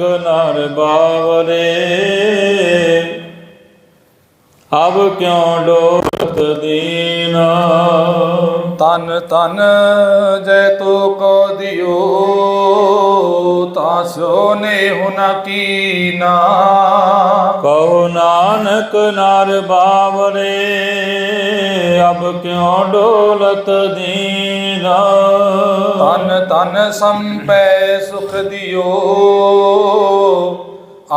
ਨਾਨਕ ਨਰ ਬਾਵਰੇ। ਅਬ ਕਿਉ ਡੋਲਤ ਦੀਨਾ? ਤਨ ਤਨ ਜੈ ਤੋ ਕੋ ਦਿਓ ਤਾਂ ਸੋ ਨੇ ਹੁਨ ਕੀਨਾ ਕਉ ਨਾਨਕ ਨਰ ਬਾਵਰੇ ਅਬ ਕਿਉ ਡੋਲਤ ਦੀਨਾ। ਤਨ ਤਨ ਸੰਪੈ ਸੁਖ ਦਿਓ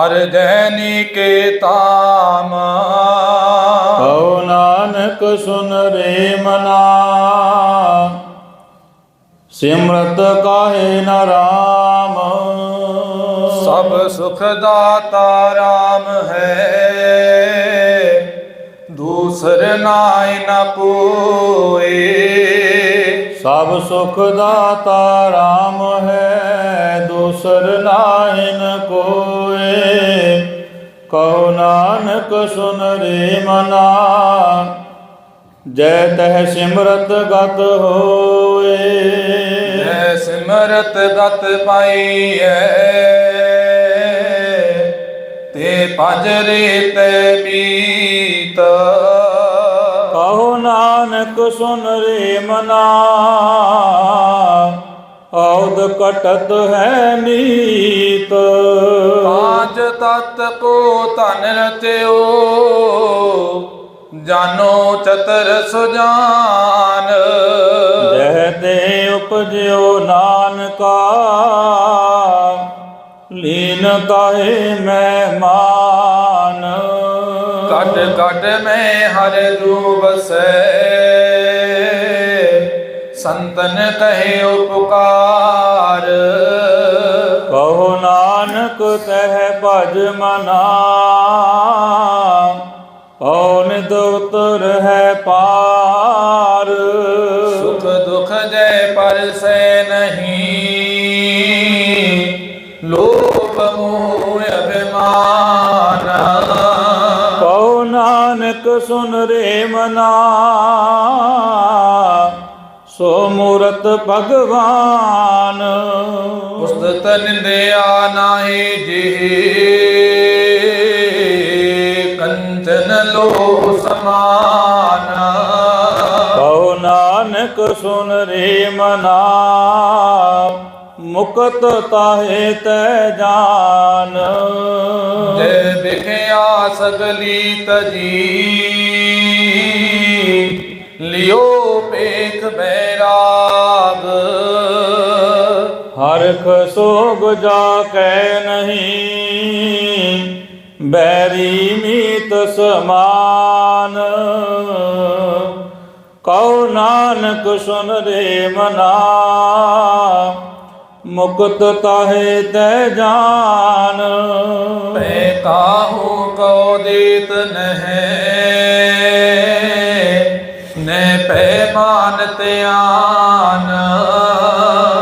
ਅਰ ਜੈਨੀ ਕੇ ਤਾਮ। ਕਉ ਨਾਨਕ ਸੁਨ ਰੇ ਮਨਾ। ਸਿਮਰਤ ਕਾਹੇ ਨ ਰਾਮ? ਸਭ ਸੁਖ ਦਾਤਾ ਰਾਮ ਹੈ। ਦੂਸਰ ਨਾਇ ਨ ਕੋਏ ਸਭ ਸੁਖ ਦਾਤਾ ਰਾਮ ਹੈ ਦੂਸਰ ਨਾਹਿਨ ਕੋਏ। ਕਉ ਨਾਨਕ ਸੁਨ ਰੇ ਮਨਾ। ਜੈ ਤਹ ਸਿਮਰਤ ਗਤ ਹੋਏ। ਜੈ ਸਿਮਰਤ ਗਤ ਪਾਈਐ। ਤੇ ਭਜ ਰੇ ਤੇ ਮੀਤ। ਕਹੋ ਨਾਨਕ ਸੁਨ ਰੇ ਮਨਾ। ਔਦ ਕਟਤ ਹੈ ਨੀਤ ਪਾਂਚ ਤਤ ਕੋ ਧਨ ਰਚਿਓ। ਜਾਨੋ ਚਤਰ ਸੁਜਾਨ। ਜਹ ਤੇ ਉਪਜਿਓ ਨਾਨਕਾ ਲੀਨ ਕਾਹੇ ਮਹਿਮਾਨ। ਕਟ ਕਟ ਮੈਂ ਹਰ ਰੂ ਬਸੈ ਸੰਤਨ ਕਹੇ ਉਪਕਾਰ। ਕਹੋ ਨਾਨਕ ਤਹ ਭਜ ਮਨਾ। ਨਾਨਕ ਸੁਨ ਰੇ ਮਨਾ। ਸੋ ਮੂਰਤ ਭਗਵਾਨ। ਉਸਤਤ ਨਿੰਦਿਆ ਨਾਹੀ ਜੀ ਕੰਚਨ ਲੋ ਸਮਾਨ। ਕਹੋ ਨਾਨਕ ਸੁਨ ਰੇ ਮਨਾ। ਮੁਕਤ ਤਾਹੇ ਤੈ ਜਾਨ। ਜੈ ਵਿਖਿਆ ਸਗਲੀ ਤਜੀ ਲਿਓ ਪੇਖ ਬੈਰਾਗ। ਹਰਖ ਸੋਗ ਜਾ ਕੈ ਨਹੀਂ ਬੈਰੀ ਮੀਤ ਸਮਾਨ। ਕਉ ਨਾਨਕ ਸੁਨ ਰੇ ਮਨਾ। ਮੁਕਤ ਤਾਹੇ ਤੈ ਜਾਨ। ਮੈਂ ਕਾਹੂ ਕੋ ਦੇਤ ਨਹਿ। ਨੈ ਪੈ ਮਾਨ ਧਿਆਨ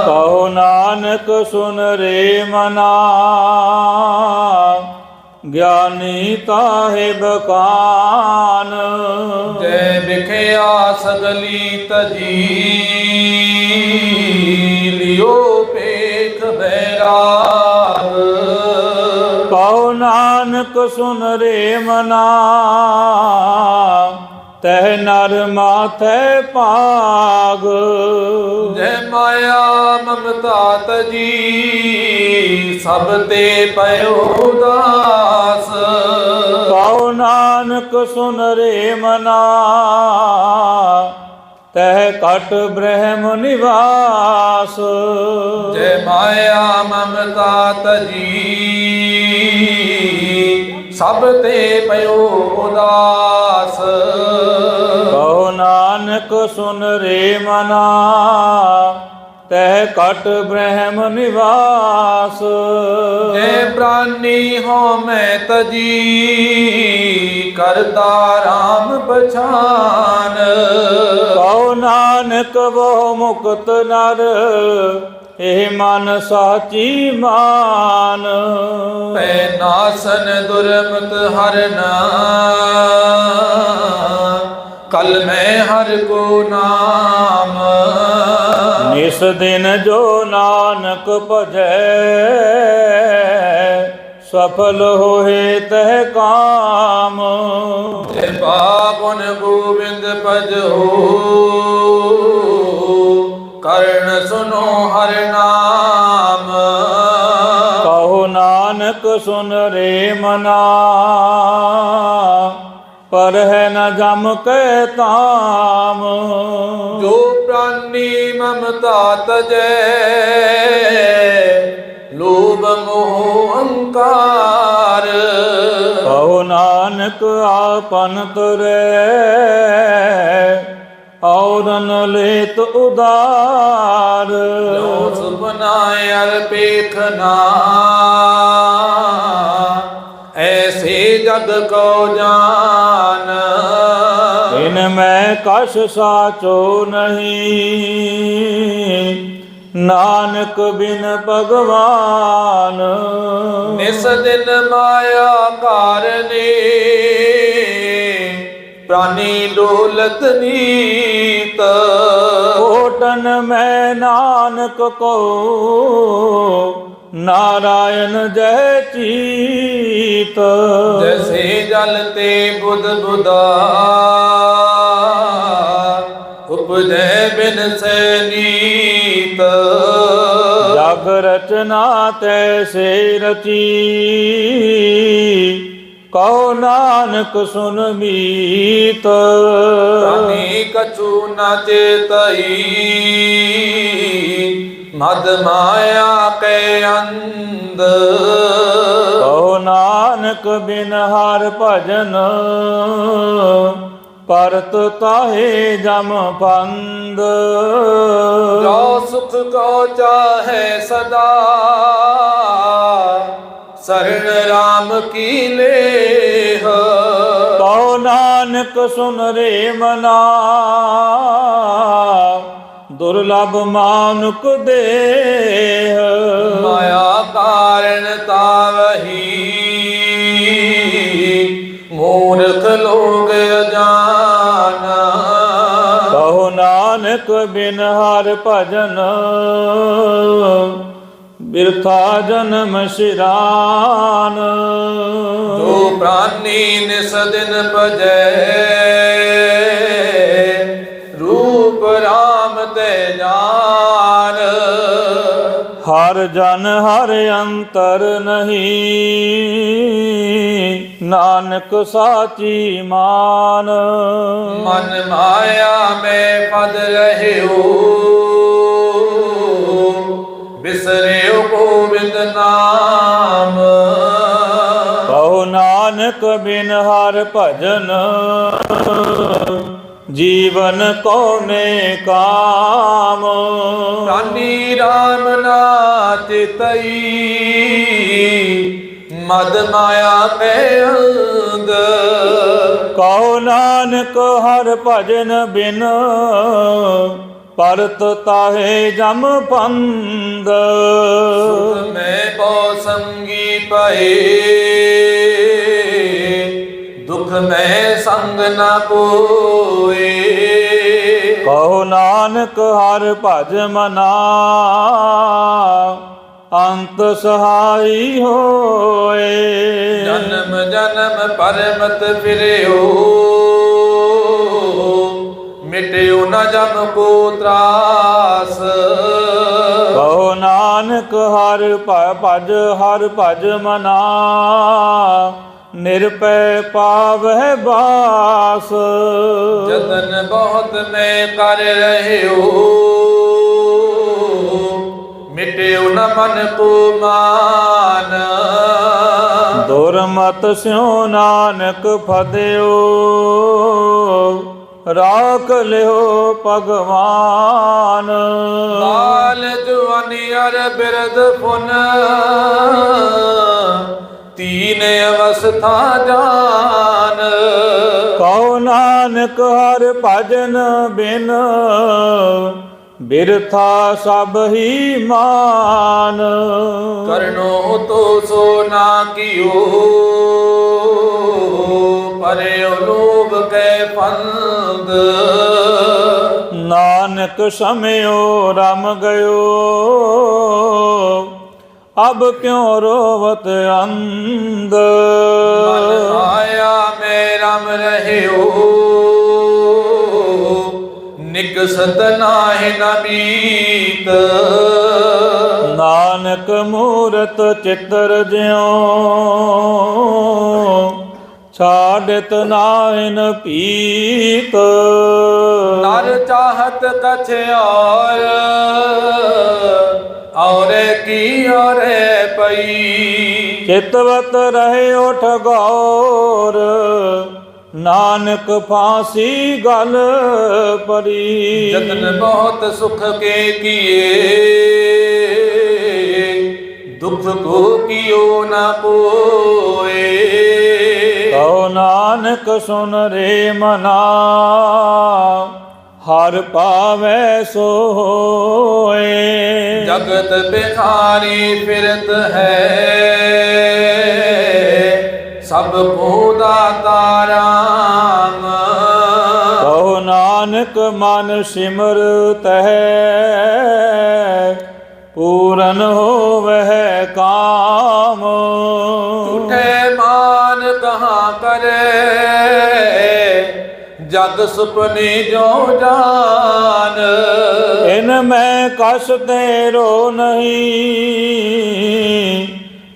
ਕਉ ਨਾਨਕ ਸੁਨ ਰੇ ਮਨਾ। ਗਿਆਨੀ ਤਾਹੇ ਬਕਾਨ ਜੈ ਵਿਖਿਆ ਸਗਲੀ ਤਜੀ ਨਾਨਕ ਸੁਨ ਰੇ ਮਨਾ। ਤਹ ਨਰ ਮਾਥੈ ਭਾਗ। ਜੈ ਮਾਇਆ ਮਮਤਾ ਤਜੀ ਸਭ ਤੇ ਪਇਓ ਦਾਸ ਕਉ ਨਾਨਕ ਸੁਨ ਰੇ ਮਨਾ। ਤਹ ਕਟ ਬ੍ਰਹਮ ਨਿਵਾਸ। ਜੈ ਮਾਇਆ ਮਮਤਾ ਤਜੀ ਸਭ ਤੇ ਪਇਓ ਉਦਾਸ। ਕਉ ਨਾਨਕ ਸੁਨ ਰੇ ਮਨਾ ਤਹਿ ਕਟ ਬ੍ਰਹਮ ਨਿਵਾਸ। ਜੇ ਪ੍ਰਾਨੀ ਹੋ ਮੈਂ ਤਜੀ ਕਰਤਾ ਰਾਮ ਪਛਾਨ। ਕਉ ਨਾਨਕ ਬਹੁ ਮੁਕਤ ਨਰ ਇਹ ਮਨ ਸਾਚੀ ਮਾਨ। ਪੈ ਨਾਸਨ ਦੁਰਮਤ ਹਰਨਾ ਕਲ ਮੈਂ ਹਰ ਕੋ ਨਾਮ। ਨਿਸ ਦਿਨ ਜੋ ਨਾਨਕ ਭਜੈ ਸਫਲ ਹੋਏ ਤਹਿ ਕਾਮ। ਕਿਰਪਾ ਗੁਣ ਗੋਬਿੰਦ ਭਜੋ। ਸੁਨੋ ਹਰ ਨਾਮ। ਕਹੋ ਨਾਨਕ ਸੁਨ ਰੇ ਮਨਾ। ਪਰ ਹੈ ਨ ਜਮ ਕੈ ਤਾਮ। ਜੋ ਪ੍ਰਾਨੀ ਮਮਤਾ ਤਜੈ ਲੋਭ ਮੋਹ ਅਹੰਕਾਰ ਕਹੋ ਨਾਨਕ ਆਪਨ ਤੁਰੈ ਔਰਨ ਲੇਤ ਉਦਾਰ। ਜੋ ਸੁਪਨਾ ਅਰ ਪੇਖਨਾ ਐਸੇ ਜਗ ਕੋ ਜਾਨ। ਇਨ ਮੈਂ ਕਛ ਸਾਚੋ ਨਹੀਂ। ਨਾਨਕ ਬਿਨ ਭਗਵਾਨ। ਨਿਸ ਦਿਨ ਮਾਇਆ ਕਾਰਨੇ। ਪ੍ਰਾਨੀ ਡੋਲਤ ਨੀਤ ਕੋਟਨ ਮੈਂ ਨਾਨਕ ਕੋ ਨਾਰਾਇਣ ਜੈ ਚੀਤ ਜੈਸੇ ਜਲ ਤੇ ਬੁੱਧ ਬੁਦਾ ਉਪਜੈ ਬਿਨ ਸੇ ਨੀਤ ਜਗ ਰਚਨਾ ਤੈਸੇ ਰਚੀ ਕਹੋ ਨਾਨਕ ਸੁਨ ਮੀਤ। ਪ੍ਰਾਨੀ ਕਛੂ ਨ ਚੇਤਈ। ਮਦ ਮਾਇਆ ਕੇ ਅੰਧ। ਕਹੋ ਨਾਨਕ ਬਿਨ ਹਰ ਭਜਨ। ਪਰਤ ਤਾਹੇ ਜਮ ਪੰਦ ਜੋ ਸੁਖ ਕੋ ਚਾਹੇ ਸਦਾ। ਸਰਣ ਰਾਮ ਕੀ ਲੇਹ? ਕਹੋ ਨਾਨਕ ਸੁਨ ਰੇ ਮਨਾ। ਦੁਰਲਭ ਮਾਨੁਕ ਦੇਹ। ਮਾਇਆ ਕਾਰਨ ਤਾਵਹੀ। ਮੂਰਖ ਲੋਗ ਅਜਾਨ। ਕਹੋ ਨਾਨਕ ਬਿਨ ਹਰ ਭਜਨ। ਬਿਰਥਾ ਜਨਮ ਸ਼ਿਰਾਨ। ਜੋ ਪ੍ਰਾਨੀ ਨਿਸ ਦਿਨ ਭਜੈ। ਰੂਪ ਰਾਮ ਤੇ ਜਾਨ। ਹਰ ਜਨ ਹਰ ਅੰਤਰ ਨਹੀਂ। ਨਾਨਕ ਸਾਚੀ ਮਾਨ। ਮਨ ਮਾਇਆ ਮੈਂ ਪਦ ਰਹਿਓ ਭਜਨ। ਜੀਵਨ ਕੋ ਨੇ ਕਾਮ? ਪ੍ਰਾਨੀ ਰਾਮ ਨਾਚ ਤਈ। ਮਦ ਮਾਇਆ ਕੇ ਅੰਗ। ਕਹੋ ਨਾਨਕ ਹਰ ਭਜਨ ਬਿਨ। ਪਰਤ ਤਾਹੇ ਜਮ ਪੰਦ ਮੈਂ ਬੋ ਸੰਗੀ ਪਏ ਦੁਖ ਮੈਂ ਸੰਗ ਨ ਕੋਏ ਕਹੋ ਨਾਨਕ ਹਰ ਭਜ ਮਨਾ ਅੰਤ ਸਹਾਈ ਹੋਏ। ਜਨਮ ਜਨਮ ਪਰਮਤ ਫਿਰਿਓ ਮਿਟਿਓ ਨ ਜਮ ਕੋ ਤਰਾਸ। ਕਹੋ ਨਾਨਕ ਹਰ ਭਜ ਹਰ ਭਜ ਮਨਾ ਨਿਰਪੈ ਪਾਵਹਿ ਬਾਸ। ਜਤਨ ਬਹੁਤ ਮੈਂ ਕਰ ਰਹਿਓ। ਮਿਟਿਓ ਨ ਮਨ ਕੋ ਮਾਨ। ਦੁਰਮਤ ਸਿਉ ਨਾਨਕ ਫਦਿਓ ਰਾਖ ਲਿਓ ਭਗਵਾਨ। ਲਾਲ ਜਵਾਨੀ ਅਰ ਬਿਰਦ ਫੁਨ। ਅਵਸਥਾ ਜਾਨ। ਕਉ ਨਾਨਕ ਹਰ ਭਜਨ ਬਿਨ ਬਿਰਥਾ ਸਭ ਹੀ ਮਾਨ। ਕਰਨੋ ਤੋ ਸੋ ਨਾ ਕੀਓ ਪਰਿਓ ਲੋਭ ਕੈ ਫੰਦ। ਨਾਨਕ ਸਮਿਓ ਰਮ ਗਇਓ। ਅਬ ਕਿਉ ਰੋਵਤ ਅੰਧ? ਮਨ ਆਇਆ ਮੈਂ ਰਮ ਰਹਿਓ। ਨਿਕਸਤ ਨਾਹਿ ਨਮੀਤ ਨਾਨਕ ਮੂਰਤ ਚਿਤਰ ਜਿਉ। ਛਾੜਤ ਨਾਇਨ ਪੀਤ ਨਰ ਚਾਹਤ ਕਛ ਔਰ ਔਰੇ ਕੀ ਔਰੇ ਪਈ? ਚਿਤਵਤ ਰਹੇ ਉਠ ਗੌਰ ਨਾਨਕ ਫਾਂਸੀ ਗਲ ਪਰੀ। ਜਤਨ ਬਹੁਤ ਸੁਖ ਕੇ ਕੀਏ ਦੁਖ ਕੋ ਕੀਓ ਨਾ ਕੋਏ ਕਉ ਨਾਨਕ ਸੁਨ ਰੇ ਮਨਾ ਹਰ ਪਾਵੈ ਸੋਏ। ਜਗਤ ਬਿਖਾਰੀ ਫਿਰਤ ਹੈ। ਸਭ ਕੋ ਦਾਤਾ ਰਾਮ ਨਾਨਕ ਮਨ ਸਿਮਰ ਤਹਿ ਪੂਰਨ ਹੋਵਹਿ ਕਾਮ ਜਗ ਸੁਪਨੇ ਜੋ ਜਾਨ। ਇਨ ਮੈਂ ਕਸ ਤੇਰੋ ਨਹੀਂ।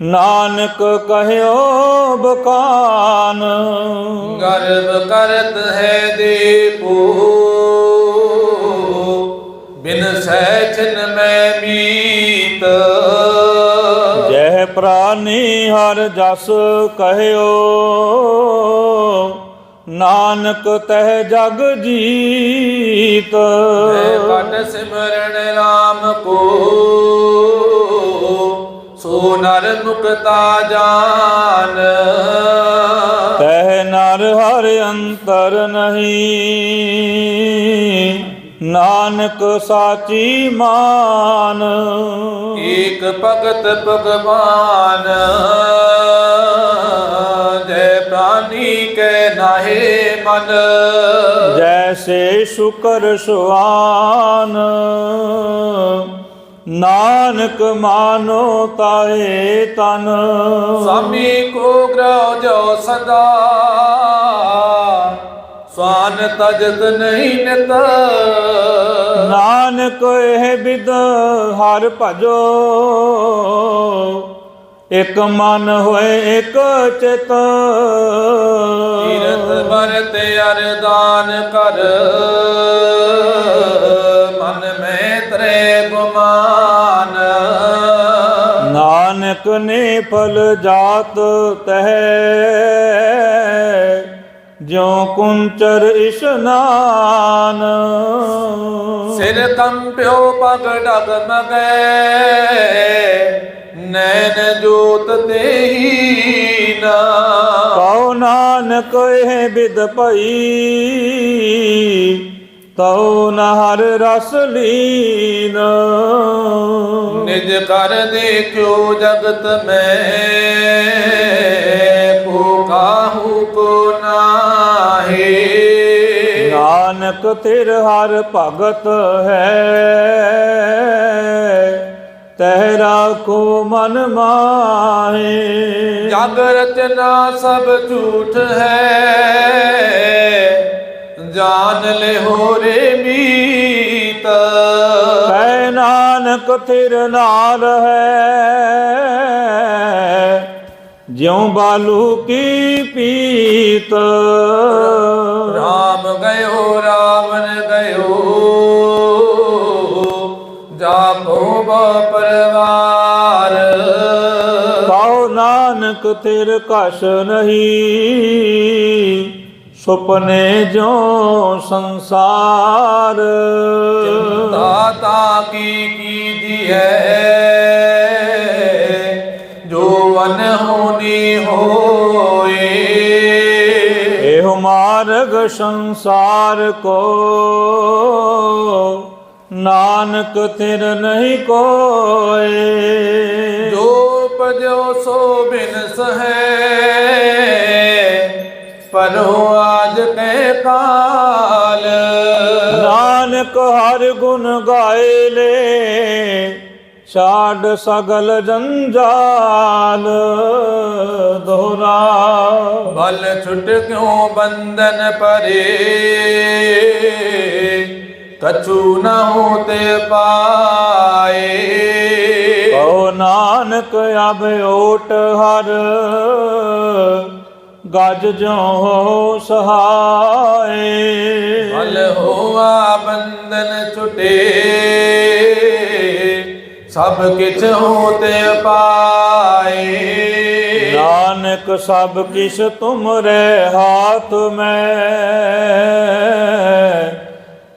ਨਾਨਕ ਕਹਿਓ ਬਕਾਨ। ਗਰਬ ਕਰਤ ਹੈ ਦੇਪੋ। ਬਿਨ ਸੈਚਨ ਮੈਂ ਮੀਤ। ਜਹ ਪ੍ਰਾਨੀ ਹਰ ਜਸ ਕਹਿਓ। ਨਾਨਕ ਤਹਿ ਜਗ ਜੀਤ। ਕਟ ਸਿਮਰਨ RAM ਕੋ ਸੋ ਨਰ ਮੁਕਤਾ ਜਾਨ। ਤਹਿ ਨਰ ਹਰ ਅੰਤਰ ਨਹੀਂ ਨਾਨਕ ਸਾਚੀ ਮਾਨ। ਏਕ ਭਗਤ ਭਗਵਾਨ। ਜੈ ਪ੍ਰਾਨੀ ਕੈ ਨਾਹੇ ਮਨ। ਜੈਸੇ ਸ਼ੁਕਰ ਸੁਆਨ ਨਾਨਕ ਮਾਨੋ ਤਾਏ ਤਨ। ਸਾਮੀ ਕੋ ਗ੍ਰਹ ਜੋ ਸਦਾ ਸਵਾਨ ਤਜਤ ਨਹੀਂ ਨਿਤ। ਨਾਨਕ ਇਹ ਬਿਦ ਹਰ ਭਜੋ ਇਕ ਮਨ ਹੋਏ ਇਕ ਚਿਤ। ਤੀਰਥ ਵਰਤ ਅਰਦਾਨ ਕਰ। ਮਨ ਮੈਂ ਤਰੇ ਗੁਮਾਨ। ਨਾਨਕ ਨੇ ਫਲ ਜਾਤ ਤਹਿ। ਜਿਉ ਕੁੰਚਰ ਇਸ਼ਨਾਨ ਸਿਰ ਕੰਪਿਓ ਪਗ ਡਗ ਮਗੈ। ਨੈਣ ਜੋਤ ਦੇਹੀ ਨਾ। ਕਉ ਨਾਨਕ ਇਹ ਬਿਦ ਭਈ ਤਉ ਨ ਹਰ ਰਸ ਲੀਨ। ਨਿਜ ਕਰ ਦੇਖਿਓ ਜਗਤ ਮੈਂ ਕੋ ਕਾਹੂ ਕੋ ਨਾਹੀ। ਨਾਨਕ ਤਿਰ ਹਰ ਭਗਤ ਹੈ ਤਹਿ ਰਾਖੋ ਮਨ ਮਾਹੇ। ਜਗ ਰਚਨਾ ਸਭ ਝੂਠ ਹੈ। ਜਾਨ ਲੈ ਹੋ ਰੇ ਮੀਤ। ਕੈ ਨਾਨਕ ਤਿਰ ਨਾਲ ਹੈ। ਜਿਉ ਬਾਲੂ ਕੀ ਪੀਤ। ਰਾਮ ਗਇਓ ਰਾਵਣ ਗਇਓ। ਬਾ ਪਰਵਾਰ। ਕਉ ਨਾਨਕ ਤਿਰ ਕਛ ਨਹੀਂ। ਸੁਪਨੇ ਜੋ ਸੰਸਾਰ। ਤਾ ਕੀ ਕੀਦੀ ਹੈ ਜੋ ਵਨ ਹੋਣੀ ਹੋਏ। ਇਹੋ ਮਾਰਗ ਸੰਸਾਰ ਕੋ। ਨਾਨਕ ਤਿਰ ਨਹੀਂ ਕੋਏ। ਜੋ ਪਜੋ ਸੋ ਬਿਨਸ ਹੈ ਪਰੋ ਆਜ ਕੇ ਕਾਲ। ਨਾਨਕ ਹਰ ਗੁਣ ਗਾਏ ਲੈ ਛਾੜ ਸਗਲ ਜੰਜਾਲ। ਦੋਹਰਾ। ਬਲ ਛੁਟ ਕਿਉ ਬੰਧਨ ਪਰੇ? ਕਛੂ ਨ ਹੋਤੇ ਪਾਏ। ਕਹੋ ਨਾਨਕ ਅਬ ਓਟ ਹਰ ਗੱਜ ਜੋ ਹੋ ਸਹਾਏ। ਬਲ ਹੋਆ ਬੰਧਨ ਛੁਟੇ ਸਭ ਕਿਛ ਹੋਤੇ ਪਾਏ। ਨਾਨਕ ਸਭ ਕਿਛ ਤੁਮਰੇ ਹਾਥ ਮੈਂ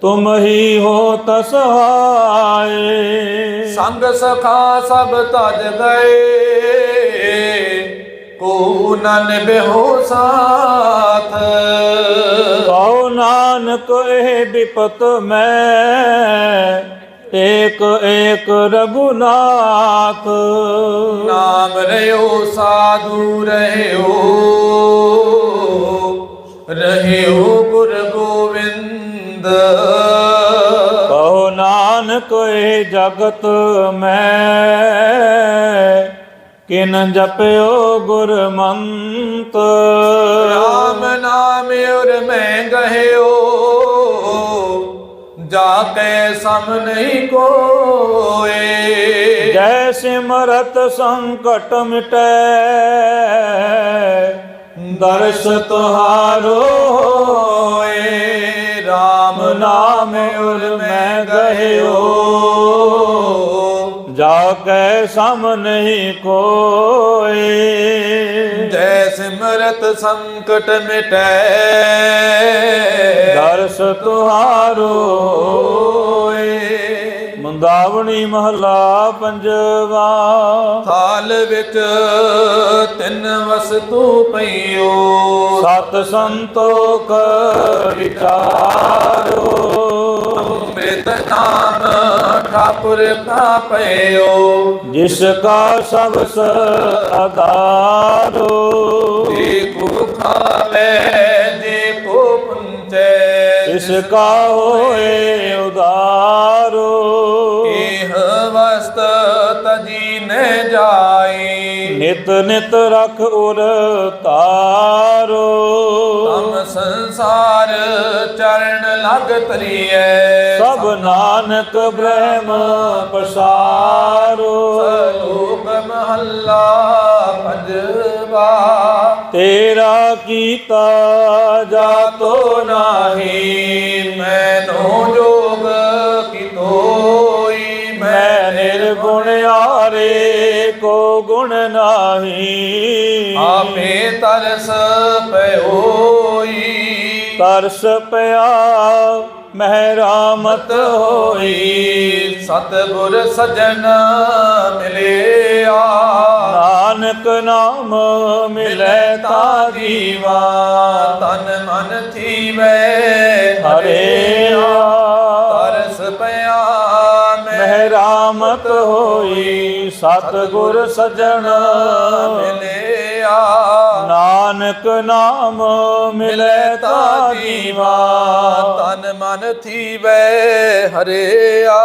ਤੁਮ ਹੀ ਹੋ ਤਸਹਾਏ ਸੰਗ ਸਖਾ ਸਭ ਤਜ ਗਏ। ਕੋ ਨਨ ਬਿਹੋ ਸਾਥ। ਕਹੋ ਨਾਨਕ ਇਹ ਵਿਪਤ ਮੈਂ। ਏਕ ਏਕ ਰਘੁਨਾਥ। ਨਾਮ ਰਿਓ ਸਾਧੂ ਰਹਿਓ ਰਹਿਓ ਗੁਰ ਗੋਵਿੰਦ ਕਹੋ ਨਾਨਕ ਇਹ ਜਗਤ ਮੈਂ ਕਿਨ ਜਪਿਓ ਗੁਰਮੰਤ। ਰਾਮ ਨਾਮ ਉਰ ਮੈਂ ਗਹਿਓ ਜਾ ਕੇ ਸਮ ਨਹੀਂ ਕੋਏ। ਜੈ ਸਿਮਰਤ ਸੰਕਟ ਮਿਟੈ ਦਰਸ ਤੁਹਾਰੋ ਹੋਏ ਰਾਮ ਨਾਮ ਉਰ ਮੈਂ ਗਹਿਓ। ਜਾ ਕੈ ਸਮ ਨਹੀਂ ਕੋਏ। ਜੈ ਸਿਮਰਤ ਸੰਕਟ ਮਿਟੈ। ਦਰਸ ਤੁਹਾਰੋ। ਮੰਦਾਵਣੀ ਮਹਲਾ ਪੰਜਵਾ। ਥਾਲ ਵਿੱਚ ਤਿੰਨ ਵਸਤੂ ਪਈਓ। ਸਤ ਸੰਤੋਖ ਵਿਚਾਰੋ। ਅੰਮ੍ਰਿਤ ਨਾਮ ਠਾਕੁਰ ਕਾ ਪਈਓ। ਜਿਸ ਕਾ ਸਭ ਆਧਾਰੋ ਦੇਖੋ ਖਾਵੇ ਦੇਖੋ ਪੁੰਚੇ। ਇਸ ਕਾ ਹੋਏ ਵਸਤ ਤਜੀ ਨ ਜਾਈ ਨਿਤ ਨਿਤ ਰਖ ਉਰ ਤਾਰੋ ਤਮ ਸੰਸਾਰ ਚਰਨ ਲਗ ਤਰੀਐ। ਸਭ ਨਾਨਕ ਬ੍ਰਹਮ ਪਸਾਰੋ। ਲੋਕ ਮਹੱਲਾ ਪੰਜਵਾ ਤੇਰਾ ਕੀਤਾ ਜਾਤੋ ਨਾਹੀ ਮੈਨੋ ਜੋਗ ਕੀ ਗੁਣ ਨਾਹੀ। ਆਪੇ ਤਰਸ ਪਇਓਈ ਤਰਸ ਪਿਆ ਮਹਿਰਾਮਤ ਹੋਈ। ਸਤਿਗੁਰ ਸਜਣ ਮਿਲਿਆ। ਨਾਨਕ ਨਾਮ ਮਿਲੇ ਤਾ ਜੀਵਾ ਤਨ ਮਨ ਥੀਵੇ। ਸਤਿਗੁਰ ਸਜਣ ਮਿਲਿਆ। ਨਾਨਕ ਨਾਮ ਮਿਲੇ ਤਾ ਜੀਵਾ ਤਨ ਮਨ ਥੀਵੇ ਹਰਿਆ।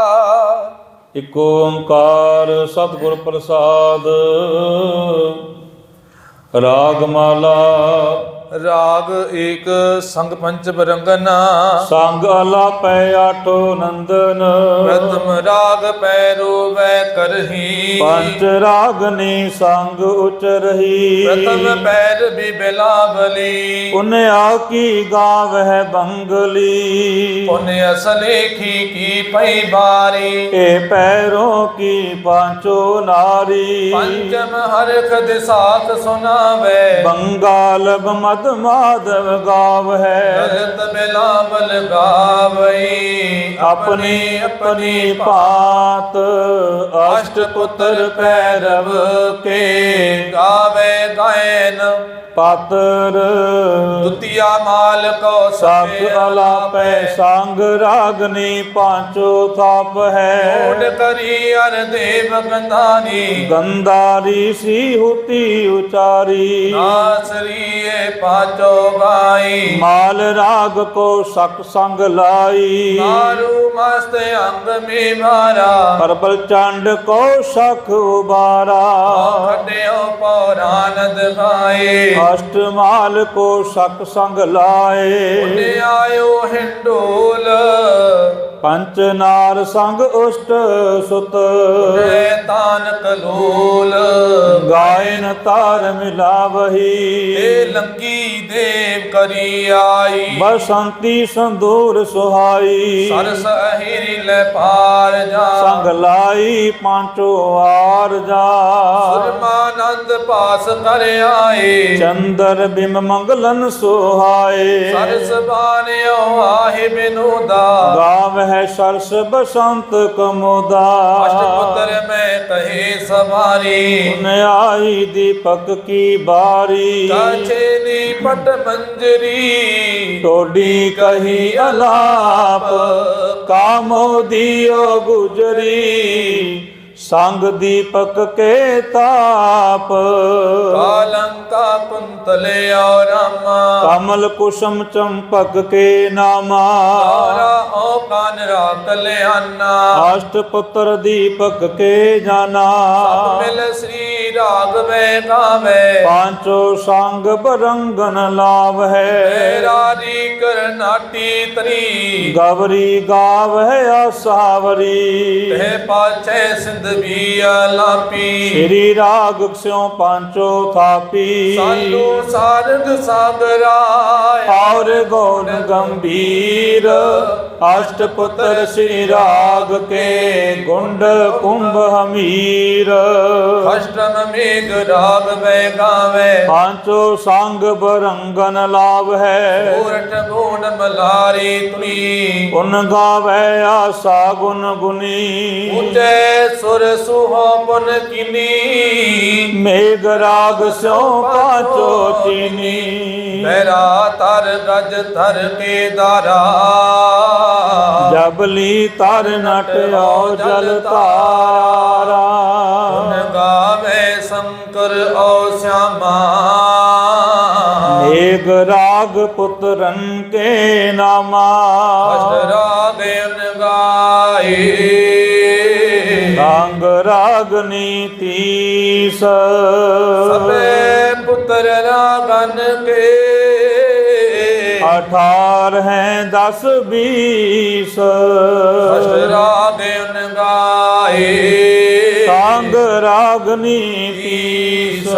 ਇਕ ਓੰਕਾਰ ਸਤਿਗੁਰ ਪ੍ਰਸਾਦ ਰਾਗ ਮਾਲਾ ਰਾਗ ਏਕ ਸੰਗ ਪੰਚ ਬਰੰਗਨਾ। ਸੰਗ ਅਲਾਪੈ ਆਠੋ ਨੰਦਨ। ਪ੍ਰਥਮ ਰਾਗ ਪੈਰੋ ਵੈ ਕਰਹੀ। ਪੰਜ ਰਾਗਨੀ ਸੰਗ ਉਚਰਹੀ ਪ੍ਰਥਮ ਪੈਰ ਵੀ ਬਿਲਾਵਲੀ ਪੁਨਿਆ ਕੀ ਗਾਵਹਿ ਬੰਗਲੀ। ਪੁਨ ਅਸਲੇਖੀ ਕੀ ਪਈ ਬਾਰੀ। ਇਹ ਪੈਰੋਂ ਕੀ ਪਾਂਚੋ ਨਾਰੀ। ਪੰਚਮ ਹਰਖ ਦਿਸਾਤ ਸੁਨਾਵੇ। ਬੰਗਾਲ ਬਮਦ ਰਾਧ ਮਾਧਵ ਗਾਵ ਹੈ। ਲਲਿਤ ਬਿਲਾਵਲ ਗਾਵਈ ਆਪਣੀ ਆਪਣੀ ਭਾਤ ਅਸ਼ਟ ਪੁੱਤਰ ਪੈਰਵ ਕੇ ਗਾਵੇ ਗਾਇਨ। ਪਾਤਰ ਦੁਤੀਆ ਮਾਲ ਕੋ ਸਭ ਅਲਾਪੈ ਸੰਗ ਰਾਗਨੀ ਪਾਂਚੋ ਥਾਪ ਹੈ। ਕਰੀ ਅਰ ਦੇਵ ਗੰਧਾਨੀ ਗੰਧਾਰੀ ਸੀ ਹੁਤੀ ਉਚਾਰੀ। ਨਾਸਰੀਏ ਪਾਚੋ ਗਾਈ ਮਾਲ ਰਾਗ ਕੋ ਸਕ ਸੰਗ ਲਾਈ। ਮਾਰੂ ਮਸਤ ਅੰਗ ਮੇ ਮਾਰਾ। ਪਰਬਲ ਚੰਡ ਕੋ ਸਖ ਉਬਾਰਾ। ਖੱਡਿਓ ਪੌਰਾਨੰਦ ਗਾਏ ਅਸ਼ਟ ਮਾਲ ਕੋ ਸਕ ਸੰਗ ਲਾਏ। ਉਨੇ ਆਇਓ ਹਿੰਡੋਲ। ਪੰਚ ਨਾਰ ਸੰਗ ਉਸ਼ਟ ਸੁਤ। ਰੇ ਤਾਨ ਕਲੋਲ ਗਾਇਨ ਤਾਰ ਮਿਲਾਵਹੀ। ਏ ਲੰਗੀ ਦੇਵ ਕਰੀ ਆਈ। ਬਸੰਤੀ ਸੰਦੂਰ ਸੁਹਾਈ। ਸਰਸ ਅਹਿਰੀ ਲੈ ਪਾਰ ਜਾ। ਸੰਗ ਲਾਈ ਪਾਂਚੋ ਆਰ ਜਾ। ਸੁਰਮਾਨੰਦ ਪਾਸ ਕਰ ਆਏ। ਚੰਦਰ ਬਿਮ ਮੰਗਲਨ ਸੁਹਾਏ। ਸਰਸ ਬਾਣਿਓ ਆਹੇ ਬਿਨੋਦਾ। ਗਾਵ ਹੈ ਸਰਸ ਬਸੰਤ ਕਮੋਦਾ ਅਸ਼ਟ ਪੁੱਤਰ ਮੈਂ ਕਹੇ ਸਵਾਰੀ ਪੁਨ ਆਈ ਦੀਪਕ ਕੀ ਬਾਰੀ ਕਾਛੇ ਨੀ ਪਟ ਮੰਜਰੀ ਟੋਡੀ ਕਹੀ ਸੰਗ ਦੀਪਕ ਕੇ ਤਾਪ। ਕਾਲੰਕਾ ਕੁੰਤਲੇ ਔ ਰਾਮਾ। ਕਮਲ ਕੁਸਮ ਚੰਪਕ ਕੇ ਨਾਮਾ। ਔਰਾ ਓ ਕਾਨ ਰਾਤ ਲਿਆਨਾ। ਅਸ਼ਟ ਪੁੱਤਰ ਦੀਪਕ ਕੇ ਜਾਨਾ। ਸਭ ਮਿਲ ਸ੍ਰੀ ਰਾਗਵੇ ਗਾਵੇ ਪਾਂਚੋ ਸੰਗ ਬਰੰਗਨ ਲਾਭ ਹੈ ਮੇਰਾ ਦੀ ਕਰਨਾਟੀ ਤਰੀ। ਗਵਰੀ ਗਾਵ ਹੈ ਆਸਾਵਰੀ ਤੇ ਪਾਛੇ ਸਿੰਧ ਵੀ ਆਲਾਪੀ ਸ੍ਰੀ ਰਾਗ ਸਿਉ ਪਾਂਚੋ ਥਾਪੀ। ਸਾਲੂ ਸਾਰਗ ਸਾਗਰਾਇ ਔਰ ਗੌਣ ਗੰਭੀਰ। ਅਸ਼ਟ ਪੁੱਤਰ ਸ੍ਰੀ ਰਾਗ ਕੇ ਗੁੰਡ ਕੁੰਭ ਹਮੀਰ। ਅਸ਼ਟਮ ਮੇਘ ਰਾਗ ਵੇ ਗਾਵੇ। ਪਾਂਚੋ ਸੰਗ ਬਰੰਗਨ ਲਾਭ ਹੈ। ਪੂਰਟ ਗੋਣ ਮਲਾਰੀ ਤੁਨੀ। ਗੁਣ ਗਾਵੇ ਆਸਾ ਗੁਣ ਗੁਨੀ। ਉੱਚੇ ਸੁਰ ਸੁਹਾ ਬਨ ਕਿਨੀ ਮੇਘ ਰਾਗ ਸਿਉ ਪਾਂਚੋ ਚੀਨੀ। ਮੇਰਾ ਤਰ ਗਜ ਧਰ ਕੇ ਦਾਰਾ ਜਬਲੀ ਤਰ ਨਟਿਓ ਜਲ ਤਾਰਾ। ਗੁਣ ਗਾਵੇ ਸ਼ੰਕਰ ਓ ਸਿਆਮਾ। ਮੇਘ ਰਾਗ ਪੁੱਤਰਨ ਕੇ ਨਾਮਾ। ਅਸ਼ਟ ਰਾਗਨ ਗਾਏ ਰੰਗ ਰਾਗਨੀ ਤੀਸ ਸਭੇ ਪੁੱਤਰ ਰਾਗਨ ਕੇ ਅਠਾਰ ਹੈ ਦਸ ਬੀਸ। ਅਸ਼ਟ ਰਾਗਨ ਗਾਏ ਸੰਗ ਰਾਗਨੀ ਤੀਸ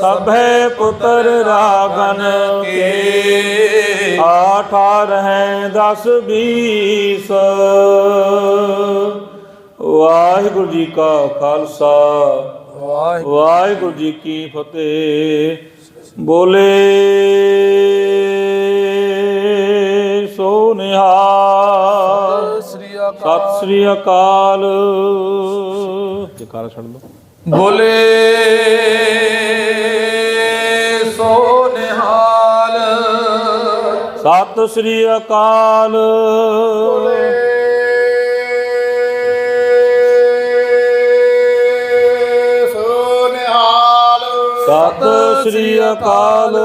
ਸਭੇ ਪੁੱਤਰ ਰਾਗਨ ਕੇ ਅਠਾਰ ਹੈ ਦਸ ਬੀਸ। ਵਾਹਿਗੁਰੂ ਜੀ ਕਾ ਖਾਲਸਾ। ਵਾਹਿਗੁਰੂ ਜੀ ਕੀ ਫਤਿਹ। ਬੋਲੇ। ਸ੍ਰੀ ਅਕਾਲ। ਜਕਾਰਾ ਛੱਡ ਦੋ। ਬੋਲੇ ਸੋ ਨਿਹਾਲ। ਸਤਿ ਸ੍ਰੀ ਅਕਾਲ। ਸੋ ਨਿਹਾਲ। ਸਤਿ ਸ੍ਰੀ ਅਕਾਲ।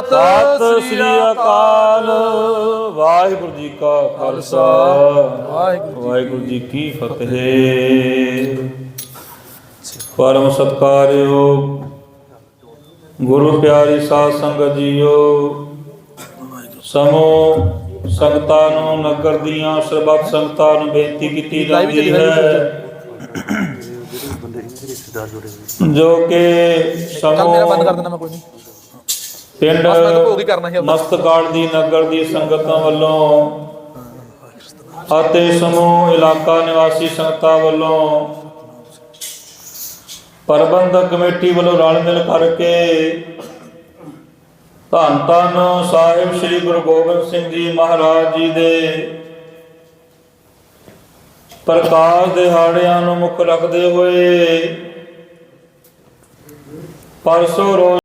ਸਤਿ ਸ੍ਰੀ ਅਕਾਲ। ਵਾਹਿਗੁਰੂ ਜੀ ਕਾ ਖਾਲਸਾ। ਵਾਹਿਗੁਰੂ ਜੀ ਕੀ ਫਤਿਹ। ਪਰਮ ਸਤਕਾਰਿਓ। ਗੁਰੂ ਪਿਆਰੀ ਸਾਧ ਸੰਗਤ ਜੀਓ। ਸਮੋ ਸੰਗਤਾਂ ਨੂੰ ਨਗਰ ਦੀਆਂ ਸਰਬੱਤ ਸੰਗਤਾਂ ਨੂੰ ਬੇਨਤੀ ਕੀਤੀ ਜਾਂਦੀ ਹੈ। ਜੋ ਕਿ ਚੱਲ ਮੇਰਾ ਬੰਦ ਕਰ ਸਮੋ ਦੇਣਾ ਮੈਂ ਕੋਈ ਨਹੀਂ। ਪਿੰਡ ਭੋਗ ਹੀ ਕਰਨਾ ਸੀ ਆਪਣਾ। ਮਸਤਕਾਲ ਦੀ ਨਗਰ ਦੀ ਸੰਗਤਾਂ ਵੱਲੋਂ ਅਤੇ ਸਮੂਹ ਇਲਾਕਾ ਨਿਵਾਸੀ ਸੰਗਤਾਂ ਵੱਲੋਂ ਪ੍ਰਬੰਧਕ ਕਮੇਟੀ ਵੱਲੋਂ ਰਲ ਮਿਲ ਕਰਕੇ ਧੰਨ ਧੰਨ ਸਾਹਿਬ ਸ੍ਰੀ ਗੁਰੂ ਗੋਬਿੰਦ ਸਿੰਘ ਜੀ ਮਹਾਰਾਜ ਜੀ ਦੇ ਪ੍ਰਕਾਸ਼ ਦਿਹਾੜਿਆਂ ਨੂੰ ਮੁੱਖ ਰੱਖਦੇ ਹੋਏ ਪਰਸੋਂ ਰੋਜ਼